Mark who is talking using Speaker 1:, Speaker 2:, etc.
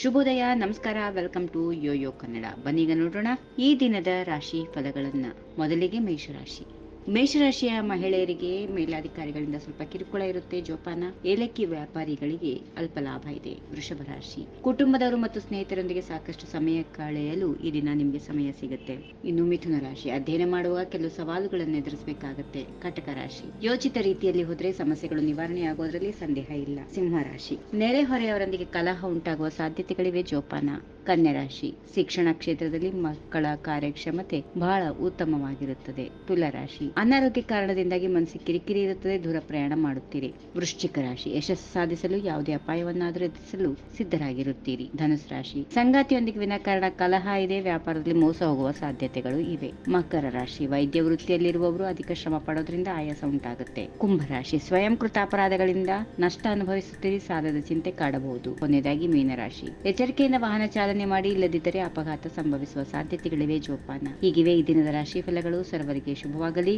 Speaker 1: ಶುಭೋದಯ ನಮಸ್ಕಾರ welcome to Yoyo Kannada. ಬನ್ನೀಗ ನೋಡೋಣ ಈ ದಿನದ ರಾಶಿ ಫಲಗಳನ್ನ. ಮೊದಲಿಗೆ ಮೇಷರಾಶಿ. ಮೇಷರಾಶಿಯ ಮಹಿಳೆಯರಿಗೆ ಮೇಲಾಧಿಕಾರಿಗಳಿಂದ ಸ್ವಲ್ಪ ಕಿರುಕುಳ ಇರುತ್ತೆ. ಜೋಪಾನ, ಏಲಕ್ಕಿ ವ್ಯಾಪಾರಿಗಳಿಗೆ ಅಲ್ಪ ಲಾಭ ಇದೆ. ವೃಷಭ ರಾಶಿ. ಕುಟುಂಬದವರು ಮತ್ತು ಸ್ನೇಹಿತರೊಂದಿಗೆ ಸಾಕಷ್ಟು ಸಮಯ ಕಳೆಯಲು ಈ ದಿನ ನಿಮಗೆ ಸಮಯ ಸಿಗುತ್ತೆ. ಇನ್ನು ಮಿಥುನ ರಾಶಿ. ಅಧ್ಯಯನ ಮಾಡುವ ಕೆಲವು ಸವಾಲುಗಳನ್ನು ಎದುರಿಸಬೇಕಾಗುತ್ತೆ. ಕಟಕ ರಾಶಿ. ಯೋಚಿತ ರೀತಿಯಲ್ಲಿ ಹೋದ್ರೆ ಸಮಸ್ಯೆಗಳು ನಿವಾರಣೆ ಆಗೋದ್ರಲ್ಲಿ ಸಂದೇಹ ಇಲ್ಲ. ಸಿಂಹ ರಾಶಿ. ನೆರೆಹೊರೆಯವರೊಂದಿಗೆ ಕಲಹ ಉಂಟಾಗುವ ಸಾಧ್ಯತೆಗಳಿವೆ. ಜೋಪಾನ. ಕನ್ಯಾ ರಾಶಿ. ಶಿಕ್ಷಣ ಕ್ಷೇತ್ರದಲ್ಲಿ ಮಕ್ಕಳ ಕಾರ್ಯಕ್ಷಮತೆ ಬಹಳ ಉತ್ತಮವಾಗಿರುತ್ತದೆ. ತುಲ ರಾಶಿ. ಅನಾರೋಗ್ಯ ಕಾರಣದಿಂದಾಗಿ ಮನಸ್ಸಿಗೆ ಕಿರಿಕಿರಿ ಇರುತ್ತದೆ, ದೂರ ಪ್ರಯಾಣ ಮಾಡುತ್ತೀರಿ. ವೃಶ್ಚಿಕ ರಾಶಿ, ಯಶಸ್ಸು ಸಾಧಿಸಲು ಯಾವುದೇ ಅಪಾಯವನ್ನಾದರೂ ಎದುರಿಸಲು ಸಿದ್ಧರಾಗಿರುತ್ತೀರಿ. ಧನುಸ್ ರಾಶಿ, ಸಂಗಾತಿಯೊಂದಿಗೆ ವಿನಾಕಾರಣ ಕಲಹ ಇದೆ, ವ್ಯಾಪಾರದಲ್ಲಿ ಮೋಸ ಹೋಗುವ ಸಾಧ್ಯತೆಗಳು ಇವೆ. ಮಕರ ರಾಶಿ, ವೈದ್ಯ ವೃತ್ತಿಯಲ್ಲಿರುವವರು ಅಧಿಕ ಶ್ರಮ ಪಡೋದ್ರಿಂದ ಆಯಾಸ ಉಂಟಾಗುತ್ತೆ. ಕುಂಭರಾಶಿ ಸ್ವಯಂ ಕೃತ ಅಪರಾಧಗಳಿಂದ ನಷ್ಟ ಅನುಭವಿಸುತ್ತೀರಿ, ಸಾಲದ ಚಿಂತೆ ಕಾಡಬಹುದು. ಕೊನೆಯದಾಗಿ ಮೀನರಾಶಿ ಎಚ್ಚರಿಕೆಯಿಂದ ವಾಹನ ಚಾಲನೆ ಮಾಡಿ ಇಲ್ಲದಿದ್ದರೆ ಅಪಘಾತ ಸಂಭವಿಸುವ ಸಾಧ್ಯತೆಗಳಿವೆ, ಜೋಪಾನ. ಹೀಗಿವೆ ಈ ದಿನದ ರಾಶಿ ಫಲಗಳು. ಸರ್ವರಿಗೆ ಶುಭವಾಗಲಿ.